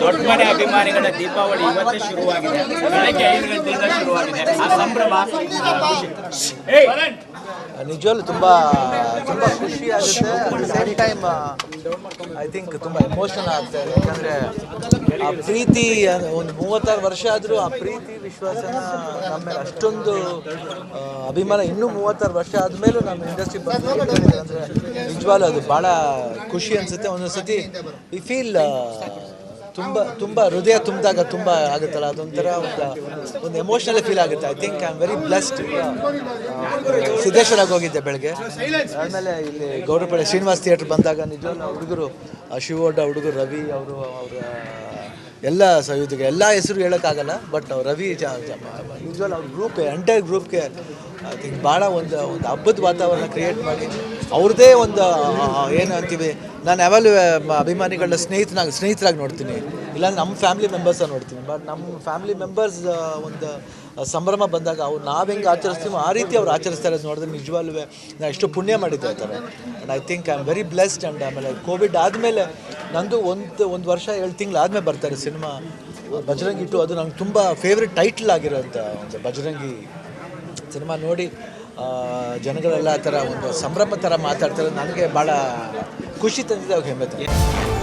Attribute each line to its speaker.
Speaker 1: ದೊಡ್ಡ ಮನೆ ಅಭಿಮಾನಿಗಳ ದೀಪಾವಳಿ ಇವತ್ತೇ ಶುರುವಾಗಿದೆ. ಬೆಳಗ್ಗೆ ಐದು ಗಂಟೆಯಿಂದ ಶುರುವಾಗಿದೆ. ಆ ಸಂಭ್ರಮ, ಆ ತುಂಬಾ ತುಂಬಾ
Speaker 2: ನಿಜವಲ್ಲೂ ತುಂಬ ತುಂಬ ಖುಷಿ ಆಗುತ್ತೆ. At same time I think ತುಂಬ ಎಮೋಷನ್ ಆಗ್ತಾ ಇದೆ. ಯಾಕಂದರೆ ಆ ಪ್ರೀತಿ ಒಂದು ಮೂವತ್ತಾರು ವರ್ಷ ಆದರೂ ಆ ಪ್ರೀತಿ, ವಿಶ್ವಾಸನ ನಮ್ಮ ಅಷ್ಟೊಂದು ಅಭಿಮಾನ ಇನ್ನೂ ಮೂವತ್ತಾರು ವರ್ಷ ಆದಮೇಲೂ ನಮ್ಮ ಇಂಡಸ್ಟ್ರಿ ಬಂದು ಅಂದರೆ ನಿಜವಾಗ್ಲೂ ಅದು ಭಾಳ ಖುಷಿ ಅನಿಸುತ್ತೆ. ಒಂದೊಂದು ಸತಿ ವಿ ಫೀಲ್ ತುಂಬ ತುಂಬ ಹೃದಯ ತುಂಬಿದಾಗ ತುಂಬ ಆಗುತ್ತಲ್ಲ, ಅದೊಂಥರ ಒಂದು ಒಂದು ಎಮೋಷ್ನಲ್ ಫೀಲ್ ಆಗುತ್ತೆ. I think I am very blessed ಸಿದ್ದೇಶ್ವರಾಗಿ ಹೋಗಿದ್ದೆ ಬೆಳಗ್ಗೆ. ಆಮೇಲೆ ಇಲ್ಲಿ ಗೌರಪಡೆ ಶ್ರೀನಿವಾಸ್ ಥಿಯೇಟ್ರ್ ಬಂದಾಗ ನಿಜವಾಗ್ಲೂ ಹುಡುಗರು ಶಿವೋಡ ಹುಡುಗರು, ರವಿ ಅವರು, ಅವರ, ಎಲ್ಲ ಸಹಯೋಗಿಗೆ ಎಲ್ಲ ಹೆಸರು ಹೇಳೋಕ್ಕಾಗಲ್ಲ, ಬಟ್ ರವಿ ಯೂಶ್ವಲ್ ಅವ್ರ ಗ್ರೂಪ್ ಎಂಟೈರ್ ಗ್ರೂಪ್ಗೆ ಐ ಥಿಂಕ್ ಭಾಳ ಒಂದು ಒಂದು ಹಬ್ಬದ ವಾತಾವರಣ ಕ್ರಿಯೇಟ್ ಮಾಡಿ ಅವ್ರದ್ದೇ ಒಂದು ಏನು ಅಂತೀವಿ ನಾನು ಯಾವಾಗಲೂ ಅಭಿಮಾನಿಗಳನ್ನ ಸ್ನೇಹಿತನಾಗಿ ಸ್ನೇಹಿತರಾಗಿ ನೋಡ್ತೀನಿ. ಇಲ್ಲಾಂದ್ರೆ ನಮ್ಮ ಫ್ಯಾಮಿಲಿ ಮೆಂಬರ್ಸಾಗಿ ನೋಡ್ತೀನಿ. ಬಟ್ ನಮ್ಮ ಫ್ಯಾಮಿಲಿ ಮೆಂಬರ್ಸ್ ಒಂದು ಸಂಭ್ರಮ ಬಂದಾಗ ಅವ್ರು ನಾವು ಹೆಂಗೆ ಆಚರಿಸ್ತೀವೋ ಆ ರೀತಿ ಅವ್ರು ಆಚರಿಸ್ತಾರೆ. ನೋಡಿದ್ರೆ ನಿಜವಾಗ್ಲೂ ನಾನು ಎಷ್ಟು ಪುಣ್ಯ ಮಾಡಿದ್ದೆ ಥರ and I think I am very blessed and ಆಮೇಲೆ ಕೋವಿಡ್ ಆದಮೇಲೆ ನಂದು ಒಂದು ಒಂದು ವರ್ಷ ಏಳು ತಿಂಗಳು ಆದಮೇಲೆ ಬರ್ತಾರೆ ಸಿನಿಮಾ. ಬಜರಂಗಿ ಟು ಅದು ನಂಗೆ ತುಂಬ ಫೇವ್ರೆಟ್ ಟೈಟ್ಲ್ ಆಗಿರೋಂಥ ಒಂದು ಬಜರಂಗಿ ಸಿನಿಮಾ ನೋಡಿ ಜನಗಳೆಲ್ಲ ಆ ಥರ ಒಂದು ಸಂಭ್ರಮ ಥರ ಮಾತಾಡ್ತಾರೆ. ನನಗೆ ಭಾಳ ಖುಷಿ ತಂದಿದೆ ಅವ್ರಿಗೆ ಹೆಮ್ಮೆ